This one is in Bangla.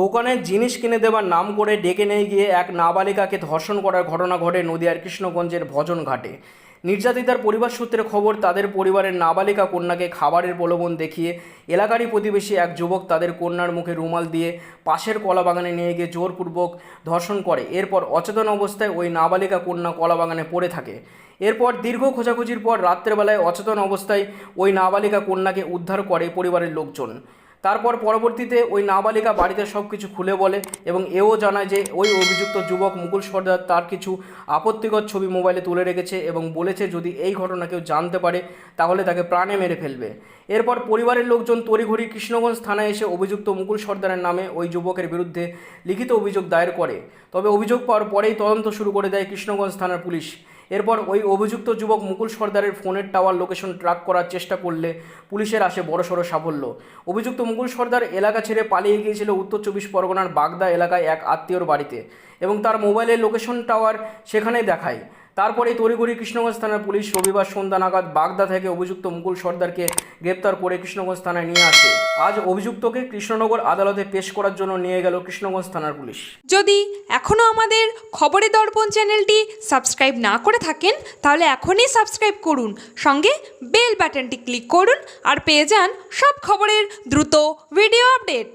দোকানের জিনিস কিনে দেওয়ার নাম করে ডেকে নিয়ে গিয়ে এক নাবালিকাকে ধর্ষণ করার ঘটনা ঘটে নদিয়ার কৃষ্ণগঞ্জের ভজন ঘাটে। নির্যাতিতার পরিবার সূত্রে খবর, তাদের পরিবারের নাবালিকা কন্যাকে খাবারের প্রলোভন দেখিয়ে এলাকারই প্রতিবেশী এক যুবক তাদের কন্যার মুখে রুমাল দিয়ে পাশের কলা বাগানে নিয়ে গিয়ে জোরপূর্বক ধর্ষণ করে। এরপর অচেতন অবস্থায় ওই নাবালিকা কন্যা কলা বাগানে পড়ে থাকে। এরপর দীর্ঘ খোঁজাখুঁজির পর রাত্রেবেলায় অচেতন অবস্থায় ওই নাবালিকা কন্যাকে উদ্ধার করে পরিবারের লোকজন। তারপর পরবর্তীতে ওই নাবালিকা বাড়িতে সব কিছু খুলে বলে এবং এও জানায় যে ওই অভিযুক্ত যুবক মুকুল সর্দার তার কিছু আপত্তিকর ছবি মোবাইলে তুলে রেখেছে এবং বলেছে যদি এই ঘটনা কেউ জানতে পারে, তাহলে তাকে প্রাণে মেরে ফেলবে। এরপর পরিবারের লোকজন তড়িঘড়ি কৃষ্ণগঞ্জ থানায় এসে অভিযুক্ত মুকুল সর্দারের নামে ওই যুবকের বিরুদ্ধে লিখিত অভিযোগ দায়ের করে। তবে অভিযোগ পাওয়ার পরেই তদন্ত শুরু করে দেয় কৃষ্ণগঞ্জ থানার পুলিশ। এরপর ওই অভিযুক্ত যুবক মুকুল সর্দারের ফোনের টাওয়ার লোকেশন ট্র্যাক করার চেষ্টা করলে পুলিশের আসে বড়সড় সাফল্য। অভিযুক্ত মুকুল সর্দার এলাকা ছেড়ে পালিয়ে গিয়েছিল উত্তর চব্বিশ পরগনার বাগদা এলাকায় এক আত্মীয়র বাড়িতে এবং তার মোবাইলের লোকেশন টাওয়ার সেখানেই দেখায়। তারপরে তড়িঘড়ি কৃষ্ণগঞ্জ থানার পুলিশ রবিবার সন্ধ্যা নাগাদ বাগদা থেকে অভিযুক্ত মুকুল সর্দারকে গ্রেপ্তার করে কৃষ্ণগঞ্জ থানায় নিয়ে আসে। আজ অভিযুক্তকে কৃষ্ণনগর আদালতে পেশ করার জন্য নিয়ে গেল কৃষ্ণগঞ্জ থানার পুলিশ। যদি এখনও আমাদের খবরে দর্পণ চ্যানেলটি সাবস্ক্রাইব না করে থাকেন, তাহলে এখনই সাবস্ক্রাইব করুন। সঙ্গে বেল বাটনটি ক্লিক করুন আর পেয়ে যান সব খবরের দ্রুত ভিডিও আপডেট।